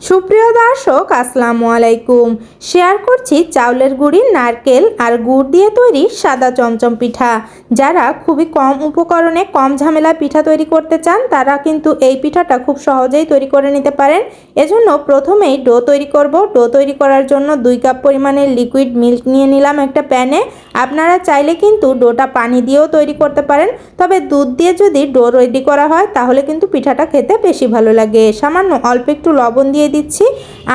সুপ্রিয় দর্শক, আসসালামু আলাইকুম। শেয়ার করছি চাউলের গুঁড়ি, নারকেল আর গুড় দিয়ে তৈরি সাদা চমচম পিঠা। যারা খুবই কম উপকরণে কম ঝামেলা পিঠা তৈরি করতে চান, তারা কিন্তু এই পিঠাটা খুব সহজেই তৈরি করে নিতে পারেন। এজন্য প্রথমেই ডো তৈরি করব। ডো তৈরি করার জন্য দুই কাপ পরিমাণে লিকুইড মিল্ক নিয়ে নিলাম একটা প্যানে। আপনারা চাইলে কিন্তু ডোটা পানি দিয়েও তৈরি করতে পারেন। তবে দুধ দিয়ে যদি ডো রেডি করা হয়, তাহলে কিন্তু পিঠাটা খেতে বেশি ভালো লাগে। সামান্য অল্প একটু লবণ দিয়ে দিচ্ছি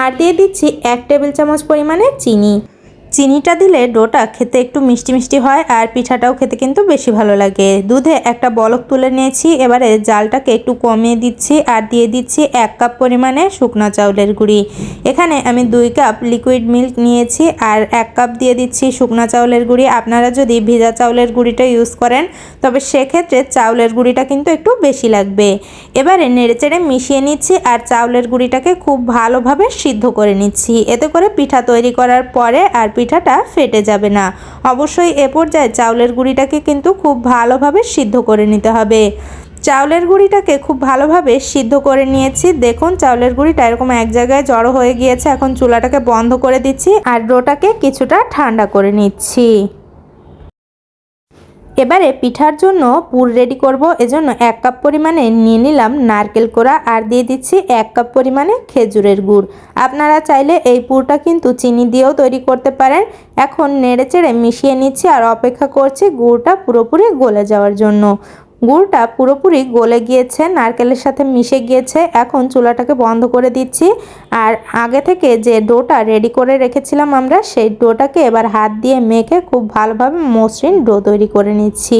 আর দিয়ে দিচ্ছি এক টেবিল চামচ পরিমাণে চিনি। চিনিটা দিলে ডোটা খেতে একটু মিষ্টি মিষ্টি হয় আর পিঠাটাও খেতে কিন্তু বেশি ভালো লাগে। দুধে একটা বলক তুলে নিয়েছি, এবারে জালটাকে একটু কমিয়ে দিচ্ছি আর দিয়ে দিচ্ছি এক কাপ পরিমাণে শুকনো চাউলের গুঁড়ি। এখানে আমি দুই কাপ লিকুইড মিল্ক নিয়েছি আর এক কাপ দিয়ে দিচ্ছি শুকনো চাউলের গুঁড়ি। আপনারা যদি ভিজা চাউলের গুঁড়িটা ইউজ করেন, তবে সেক্ষেত্রে চাউলের গুঁড়িটা কিন্তু একটু বেশি লাগবে। এবারে নেড়েচেড়ে মিশিয়ে নিচ্ছি আর চাউলের গুঁড়িটাকে খুব ভালোভাবে সিদ্ধ করে নিচ্ছি। এতে করে পিঠা তৈরি করার পরে আর পিঠাটা ফেটে যাবে না। অবশ্যই এ পর্যায়ে চাউলের গুঁড়িটাকে কিন্তু খুব ভালোভাবে সিদ্ধ করে নিতে হবে। চাউলের গুঁড়িটাকে খুব ভালোভাবে সিদ্ধ করে নিয়েছি। দেখুন, চাউলের গুঁড়িটা এরকম এক জায়গায় জড়ো হয়ে গিয়েছে। এখন চুলাটাকে বন্ধ করে দিচ্ছি আর ডোটাকে কিছুটা ঠান্ডা করে নিচ্ছি। এবারে পিঠার জন্য পুর রেডি করব। এজন্য এক কাপ পরিমাণে নিয়ে নিলাম নারকেল কোড়া আর দিয়ে দিচ্ছি এক কাপ পরিমাণে খেজুরের গুড়। আপনারা চাইলে এই পুরটা কিন্তু চিনি দিয়েও তৈরি করতে পারেন। এখন নেড়ে চেড়ে মিশিয়ে নিচ্ছি আর অপেক্ষা করছি গুড়টা পুরোপুরি গলে যাওয়ার জন্য। গুড়টা পুরোপুরি গলে গিয়েছে, নারকেলের সাথে মিশে গিয়েছে। এখন চুলাটাকে বন্ধ করে দিচ্ছি। আর আগে থেকে যে ডোটা রেডি করে রেখেছিলাম আমরা, সেই ডোটাকে এবার হাত দিয়ে মেখে খুব ভালোভাবে মসৃণ ডো তৈরি করে নিচ্ছি।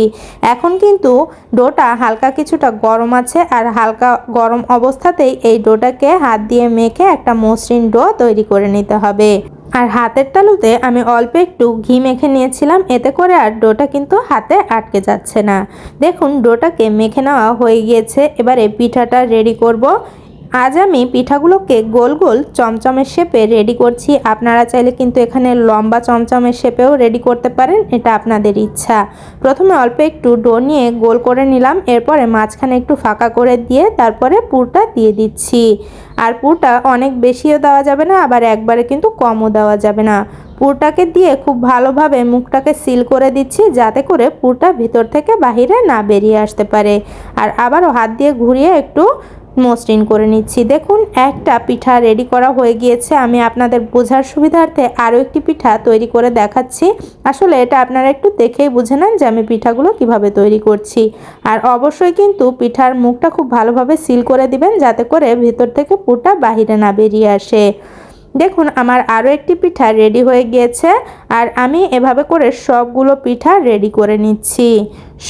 এখন কিন্তু ডোটা হালকা কিছুটা গরম আছে আর হালকা গরম অবস্থাতেই এই ডোটাকে হাত দিয়ে মেখে একটা মসৃণ ডো তৈরি করে নিতে হবে। আর হাতের তালুতে আমি অল্প একটু ঘি মেখে নিয়েছিলাম, এতে করে আর ডোটা কিন্তু হাতে আটকে যাচ্ছে না। দেখুন, ডোটাকে মেখে নেওয়া হয়ে গিয়েছে। এবারে পিঠাটা রেডি করব। আজ আমি পিঠাগুলোকে গোল গোল চমচমের শেপে রেডি করছি। আপনারা চাইলে কিন্তু এখানে লম্বা চমচমের শেপেও রেডি করতে পারেন, এটা আপনাদের ইচ্ছা। প্রথমে অল্প একটু ডো নিয়ে গোল করে নিলাম, এরপরে মাঝখানে একটু ফাঁকা করে দিয়ে তারপরে পুরটা দিয়ে দিচ্ছি। আর পুরটা অনেক বেশিও দেওয়া যাবে না, আবার একবারে কিন্তু কমও দেওয়া যাবে না। পুরটাকে দিয়ে খুব ভালোভাবে মুখটাকে সিল করে দিচ্ছি, যাতে করে পুরটা ভিতর থেকে বাহিরে না বেরিয়ে আসতে পারে। আর আবারও হাত দিয়ে ঘুরিয়ে একটু মসৃণ করে নিচ্ছি। দেখুন, একটা পিঠা রেডি করা হয়ে গিয়েছে। আমি আপনাদের বোঝার সুবিধার্থে আরও একটি পিঠা তৈরি করে দেখাচ্ছি। আসলে এটা আপনারা একটু দেখেই বুঝে নেন যে আমি পিঠাগুলো কীভাবে তৈরি করছি। আর অবশ্যই কিন্তু পিঠার মুখটা খুব ভালোভাবে সিল করে দিবেন, যাতে করে ভিতর থেকে পুরটা বাহিরে না বেরিয়ে আসে। দেখুন, আমার আরও একটি পিঠা রেডি হয়ে গিয়েছে, আর আমি এভাবে করে সবগুলো পিঠা রেডি করে নিচ্ছি।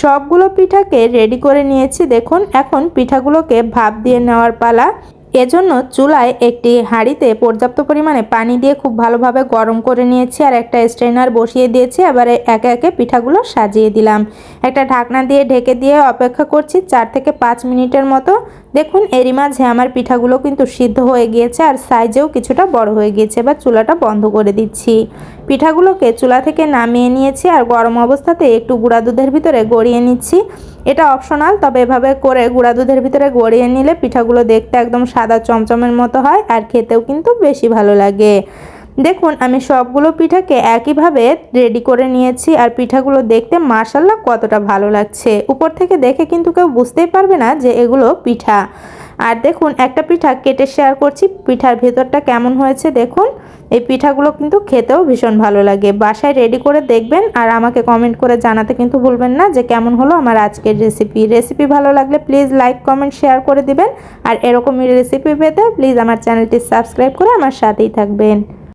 সবগুলো পিঠাকে রেডি করে নিয়েছি, দেখুন, এখন পিঠাগুলোকে ভাপ দিয়ে নেওয়ার পালা। এজন্য চুলায় একটি হাঁড়িতে পর্যাপ্ত পরিমাণে পানি দিয়ে খুব ভালোভাবে গরম করে নিয়েছি, আর একটা স্ট্রেনার বসিয়ে দিয়েছি, এবারে একে একে পিঠাগুলো সাজিয়ে দিলাম। একটা ঢাকনা দিয়ে ঢেকে দিয়ে অপেক্ষা করছি চার থেকে পাঁচ মিনিটের মতো। দেখুন, এরই মাঝে আমার পিঠাগুলো কিন্তু সিদ্ধ হয়ে গিয়েছে আর সাইজেও কিছুটা বড় হয়ে গিয়েছে, এবার চুলাটা বন্ধ করে দিচ্ছি। পিঠাগুলোকে চুলা থেকে নামিয়ে নিয়েছি আর গরম অবস্থাতে একটু গুঁড়া দুধের ভিতরে গড়িয়ে নিচ্ছি। এটা অপশনাল, তবে এভাবে করে গুঁড়া দুধের ভিতরে গড়িয়ে নিলে পিঠাগুলো দেখতে একদম সাদা চমচমের মতো হয় আর খেতেও কিন্তু বেশি ভালো লাগে। দেখুন, আমি সবগুলো পিঠাকে একইভাবে রেডি করে নিয়েছি আর পিঠাগুলো দেখতে মার্শাল্লাহ কতটা ভালো লাগছে। উপর থেকে দেখে কিন্তু কেউ বুঝতেই পারবে না যে এগুলো পিঠা। আর দেখুন, একটা পিঠা কেটে শেয়ার করছি, পিঠার ভেতরটা কেমন হয়েছে দেখুন। এই পিঠাগুলো কিন্তু খেতেও ভীষণ ভালো লাগে। বাসায় রেডি করে দেখবেন আর আমাকে কমেন্ট করে জানাতে কিন্তু ভুলবেন না যে কেমন হলো আমার আজকের রেসিপি রেসিপি ভালো লাগলে প্লিজ লাইক কমেন্ট শেয়ার করে দিবেন। আর এরকমই রেসিপি পেতে প্লিজ আমার চ্যানেলটি সাবস্ক্রাইব করে আমার সাথেই থাকবেন।